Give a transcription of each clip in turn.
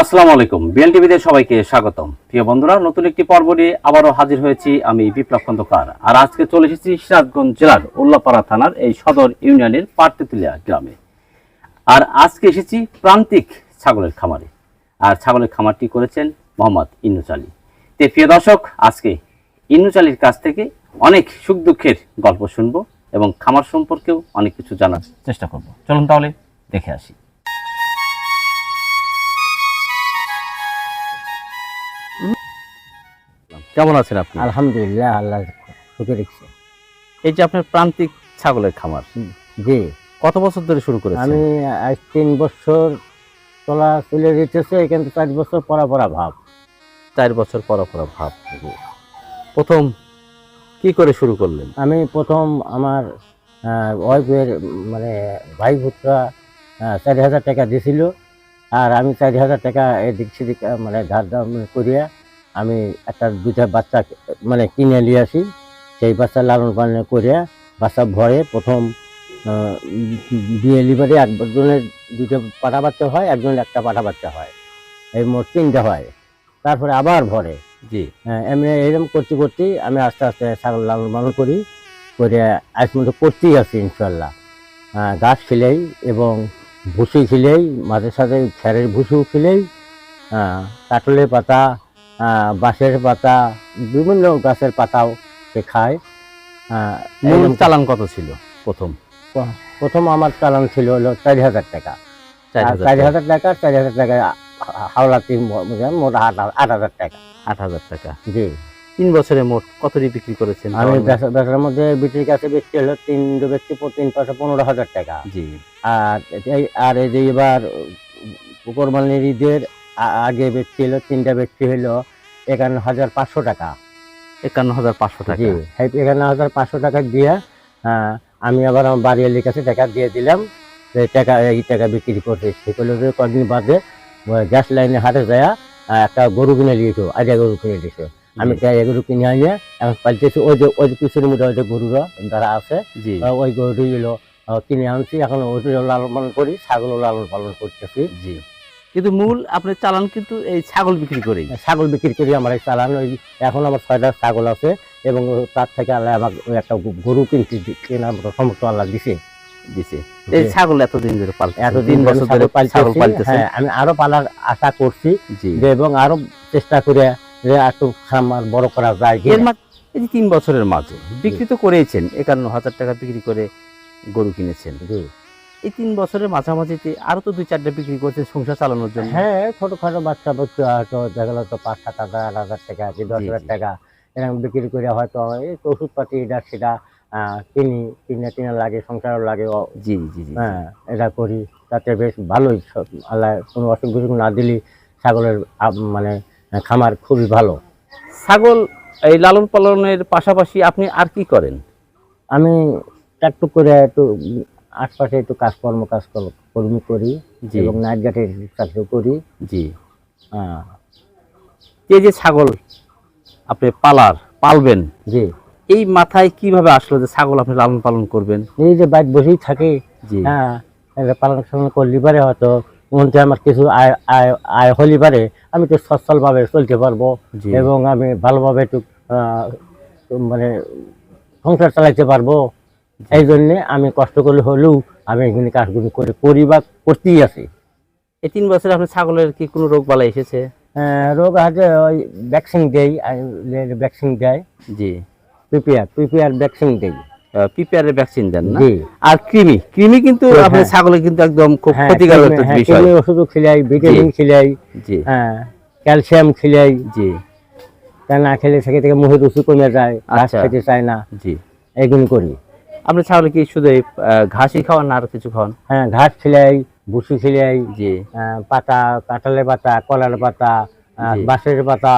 আসসালামু আলাইকুম। বিএল টিভিতে সবাইকে স্বাগতম। প্রিয় বন্ধুরা, নতুন একটি পর্ব নিয়ে আবারও হাজির হয়েছি আমি বিপ্লব খন্দকার। আর আজকে চলে এসেছি সিরাজগঞ্জ জেলার উল্লাপাড়া থানার এই সদর ইউনিয়নের পার্তেতুলিয়া গ্রামে। আর আজকে এসেছি প্রান্তিক ছাগলের খামারে। আর ছাগলের খামারটি করেছেন মোহাম্মদ ইন্নুচ আলী। তে প্রিয় দর্শক, আজকে ইন্নুচ আলীর কাছ থেকে অনেক সুখ দুঃখের গল্প শুনব এবং খামার সম্পর্কেও অনেক কিছু জানার চেষ্টা করব। চলুন তাহলে দেখে আসি। কেমন আছেন আপনি? আলহামদুলিল্লাহ আল্লাহ সুখে রেখেছে। এই যে আপনার প্রান্তিক ছাগলের খামার জি। কত বছর ধরে শুরু করেছেন? আমি আজ তিন বছর চলা চলে যেতেছে এখান থেকে চার বছর পরা পরা ভাব। চার বছর পর পর ভাব প্রথম কি করে শুরু করলেন? আমি প্রথম আমার ওয়াইফের মানে ভাই ভুতরা চারি হাজার টাকা দিছিল আর আমি চারি হাজার টাকা এদিক সেদিক মানে ধার দাম করিয়া আমি একটা দুইটা বাচ্চা মানে কিনে নিয়ে আসি। সেই বাচ্চা লালন পালন করিয়া বাচ্চা ভরে প্রথম বিয়ে লিভারে একজনের দুটো পাটা বাচ্চা হয় একজনের একটা পাটা বাচ্চা হয়। এই মোট তিনটা হয়। তারপরে আবার ভরে। জি। হ্যাঁ, এমনি এরকম করতে করতে আমি আস্তে আস্তে ছাগল লালন পালন করি করে আজ মতো করতেই আছি ইনশাল্লাহ ঘাস খিলেই এবং ভুসি খিলেই মাঝে সাথে খ্যারের ভুসিও খিলেই আহ, কাটলের পাতা বাঁশের পাতা বিভিন্ন গাছের পাতাও সে খায়। মূল চালান কত ছিল প্রথম? প্রথম আমার চালান ছিল হলো চারি হাজার টাকা। চার হাজার টাকা, চারি হাজার টাকা হাওলাতি মোট আট হাজার টাকা। আট হাজার টাকা। জি। তিন বছরে মোট কতটি বিক্রি করেছেন? আমি বেচার মধ্যে বিক্রির কাছে বেচতে হলো তিন ব্যক্তি তিন পাশে পনেরো হাজার টাকা। জি। আর এই আর এই যে এবার কোরবানির ঈদের আগে বেচতে হলো তিনটা বেচতে হলো একান্ন হাজার পাঁচশো টাকা। একান্ন হাজার পাঁচশো টাকা। জি একান্ন হাজার পাঁচশো টাকা দিয়ে আমি আবার আমার বাড়িয়ালির কাছে টাকা দিয়ে দিলাম টাকা এই টাকা বিক্রি করতে সেগুলো কদিন বাদে গ্যাস লাইনে হাটে যায় একটা গরু কিনে দিয়েছ আইডিয়া গরু কিনে দিয়েছ আমি তাই গরু কিনে আনিয়ে এখন পাল্টেছি ওই যে ওই পিছনের মধ্যে ওই যে গরুরা যারা আছে ওই গরুটি হলো কিনে আনছি এখন ওই লালন পালন করি ছাগলও লালন পালন করতেছি। জি। কিন্তু মূল আপনার চালান কিন্তু এই ছাগল বিক্রি করেই ছাগল বিক্রি করি আমার এই চালান ওই এখন আমার ছয়টা ছাগল আছে এবং তার থেকে আল্লাহ ওই একটা গরু কিনতে মতো সমর্থ আল্লাহ দিছে দিছে এই ছাগল এতদিন ধরে পালতে এতদিন বছর ধরে ছাগল ছাগল পালতেছি। পালতেছেন হ্যাঁ, আমি আরও পালার আশা করছি যে এবং আরও চেষ্টা করে যে একটু খামার বড় করা যায় এর কিনা। এই যে তিন বছরের মাঝে বিক্রি তো করেছেন একান্ন হাজার টাকা বিক্রি করে গরু কিনেছেন। এই তিন বছরের মাঝামাঝিতে আরও তো দুই চারটা বিক্রি করছে সংসার চালানোর জন্য। হ্যাঁ ছোটখাটো বাচ্চা বাচ্চা হয়তো দেখা গেলো তো পাঁচ সাত হাজার আট হাজার টাকা কি দশ হাজার টাকা এরকম বিক্রি করে হয়তো এই ওষুধপাতি এটা সেটা কিনি কিনে টিনে লাগে সংসারও লাগে জি জি হ্যাঁ এটা করি তাতে বেশ ভালোই সব আল্লাহ কোনো অসুখ বিসুখ না দিলে ছাগলের মানে খামার খুবই ভালো। ছাগল এই লালন পালনের পাশাপাশি আপনি আর কি করেন? আমি একটু করে একটু আশপাশে একটু কাজকর্ম কাজ কর্ম করি এবং নাইট গাটের চাকরি করি। জি। হ্যাঁ। এই যে ছাগল আপনি পালার পালবেন? জি। এই মাথায় কীভাবে আসলো যে ছাগল আপনি লালন পালন করবেন? এই যে বাইক বসেই থাকে। জি। হ্যাঁ পালন সালন করলে পারে হয়তো মধ্যে আমার কিছু আয় আয় আয় হলে পারে আমি তো সচ্ছলভাবে চলতে পারব এবং আমি ভালোভাবে একটু মানে সংসার চালাইতে পারব। এই জন্যে আমি কষ্ট করলে হলেও আমি এখানে কাজগুলি করে করি বা করতেই আছি। এই তিন বছরে আপনার ছাগলের কি কোনো রোগ বালা এসেছে? রোগ আছে ওই ভ্যাকসিন দেই ভ্যাকসিন দেয়। জি। পিপিআর পিপিআর ভ্যাকসিন দেই। পিপিআর ভ্যাকসিন দেন না? আর কৃমি কৃমি কিন্তু হ্যাঁ। আপনার ছাগলের কিন্তু একদম খুব হ্যাঁ, ক্ষতিকারক কৃমি- একটা হ্যাঁ, বিষয়। কৃমি ওষুধও খিলাই ভিটামিন খিলাই জি। হ্যাঁ ক্যালসিয়াম খিলাই। জি। তা না খেলে থেকে রুচি কমে যায় ঘাস আচ্ছা। খেতে চায় না। জি। এইগুলো করি। আপনি ছাগলে কি শুধু ঘাসই খাওয়ান না আর কিছু খাওয়ান? হ্যাঁ ঘাস খিলাই ভুসি খিলাই জি। পাতা কাঁঠালের পাতা কলার পাতা বাঁশের পাতা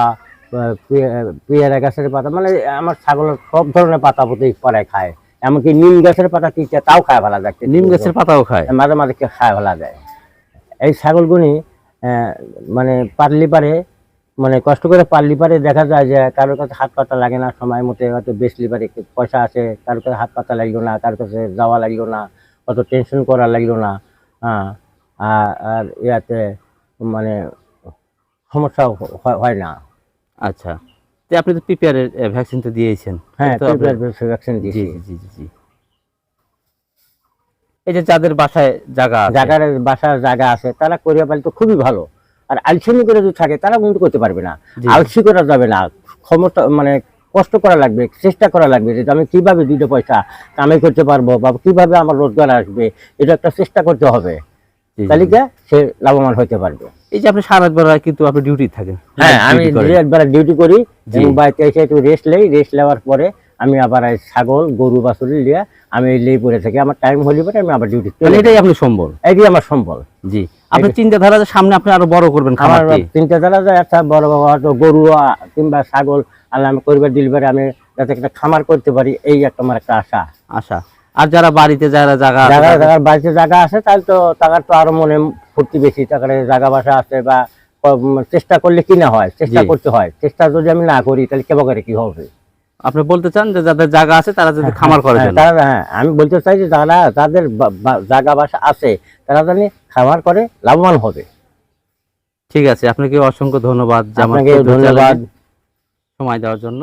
পেয়ারা গাছের পাতা মানে আমার ছাগলের সব ধরনের পাতা পুঁতি পরে খায়। এমনকি নিম গাছের পাতা কিনতে তাও খায় ভালো যায় নিম গাছের পাতাও খায়? মাঝে মাঝে খায় ভালো যায় এই ছাগলগুনি আহ, মানে পারলি পারে মানে কষ্ট করে পারলি পারে দেখা যায় যে কারোর কাছে হাত পাতা লাগে না সময় মতো হয়তো বেচলি পারে পয়সা আছে কারোর কাছে হাত পাতা লাগল না কারোর কাছে যাওয়া লাগল না অত টেনশন করা লাগল না হ্যাঁ আর ইয়াতে মানে সমস্যা হয়- না। আচ্ছা তো আপনি তো পিপিআর এর ভ্যাকসিন তো দিয়েছেন। হ্যাঁ ভ্যাকসিন দিয়েছি। জি জি জি। এই যে যাদের বাসায় জায়গা জায়গার বাসার জায়গা আছে তারা করিয়া পালি তো খুবই ভালো। আর আলসেমি করে যদি থাকে তারা কিন্তু করতে পারবে না। আলসি করা যাবে না। ক্ষমতা মানে কষ্ট করা লাগবে চেষ্টা করা লাগবে যে আমি কীভাবে দুটো পয়সা কামাই করতে পারব বা কীভাবে আমার রোজগার আসবে এটা একটা চেষ্টা করতে হবে। তাহলে সে লাভবান হতে পারবে। এই যে আপনি সারা বেলা কিন্তু আপনি ডিউটি থাকেন হ্যাঁ আমি Duty করেন। একবার ডিউটি করি বাড়িতে এসে একটু রেস্ট নেই রেস্ট নেওয়ার পরে আমি আবার ছাগল গরু বাছুর নিয়ে আমি লেই পড়ে থাকি আমার টাইম হলে পরে আমি আবার ডিউটি মানে এটাই আপনি সম্বল? এটাই আমার সম্বল। জি। আপনার চিন্তাধারা যে সামনে আপনি আরও বড় করবেন আমার খামারটি। চিন্তা ধারা যায় একটা বড় হয়তো গরু কিংবা ছাগল আল্লাহ আমি পরিবার দিলবারে আমি যাতে একটা খামার করতে পারি এই একটা আমার একটা আশা। আশা। আর যারা বাড়িতে যারা জায়গা আছে, জায়গা বাড়িতে জায়গা আছে তাহলে তো টাকার তো আরও মনে ফুর্তি বেশি টাকার জায়গা বাসা আছে বা চেষ্টা করলে কি না হয় চেষ্টা করতে হয়। চেষ্টা যদি আমি না করি তাহলে কেবা করে কি হবে? আপনি বলতে চান যে যাদের জায়গা আছে তারা যদি খামার করে হ্যাঁ, তারা হ্যাঁ আমি বলতে চাই যে যারা যাদের জায়গা বাসা আছে তারা জানি খামার করে লাভবান হবে। ঠিক আছে আপনাকে অসংখ্য ধন্যবাদ ধন্যবাদ। সময় দেওয়ার জন্য।